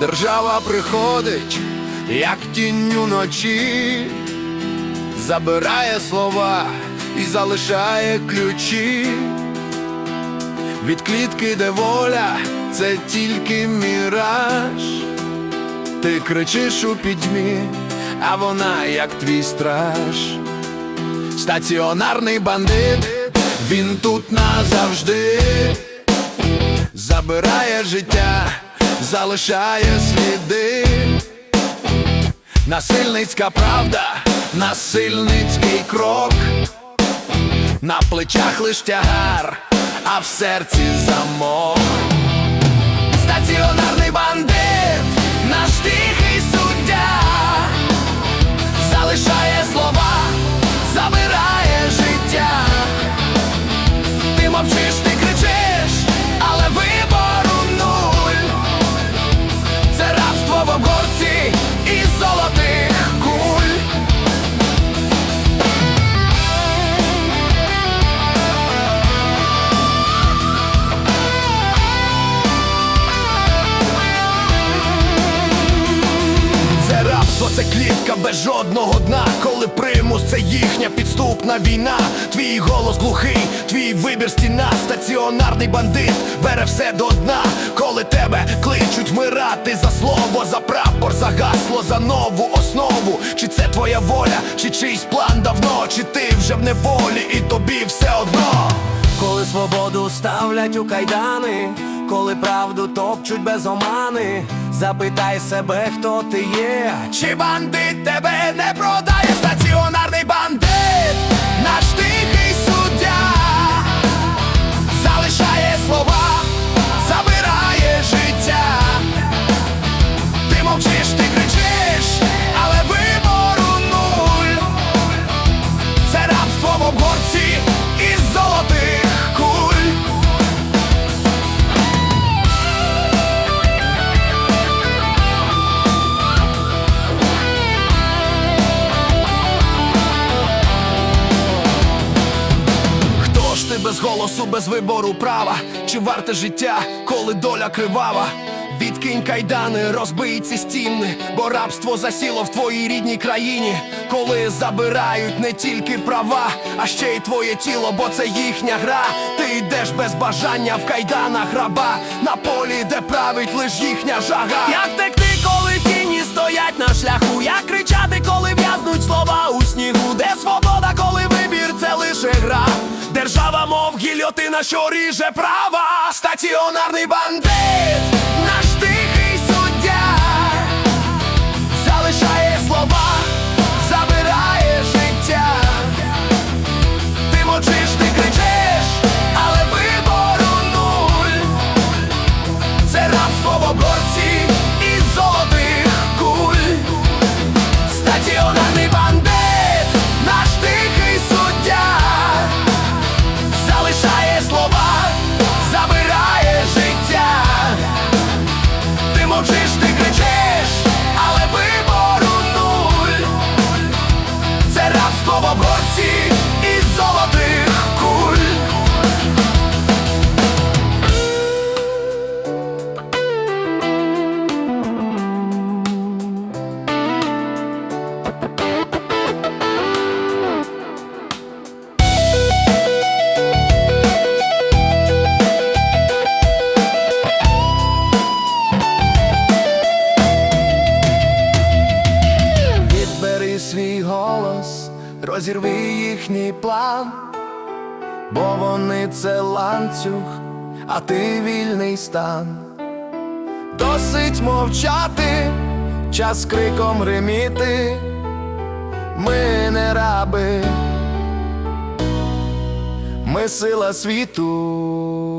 Держава приходить, як тінь уночі, забирає слова і залишає ключі. Від клітки, де воля, це тільки міраж. Ти кричиш у пітьмі, а вона як твій страж. Стаціонарний бандит, він тут назавжди забирає життя, залишає сліди. Насильницька правда, насильницький крок, на плечах лиш тягар, а в серці замок. Це клітка без жодного дна. Коли примус це їхня підступна війна. Твій голос глухий, твій вибір стіна, стаціонарний бандит бере все до дна. Коли тебе кличуть вмирати за слово, за прапор, за гасло, за нову основу. Чи це твоя воля, чи чийсь план давно, чи ти вже в неволі, і тобі все одно. Коли свободу ставлять у кайдани, коли правду топчуть без омани, запитай себе, хто ти є. Чи бандит тебе не продає стаціонарний бандит, голосу, без вибору права? Чи варте життя, коли доля кривава? Відкинь кайдани, розбий ці стіни, бо рабство засіло в твоїй рідній країні, коли забирають не тільки права, а ще й твоє тіло, бо це їхня гра. Ти йдеш без бажання в кайданах раба, на полі, де править лиш їхня жага. Як втекти, коли тіні стоять на шляху? Держава, на гільйотина, що ріже права. Стаціонарний бандит, Ти розірви їхній план, бо вони це ланцюг, а ти вільний стан. Досить мовчати, час криком гриміти. Ми не раби, ми сила світу.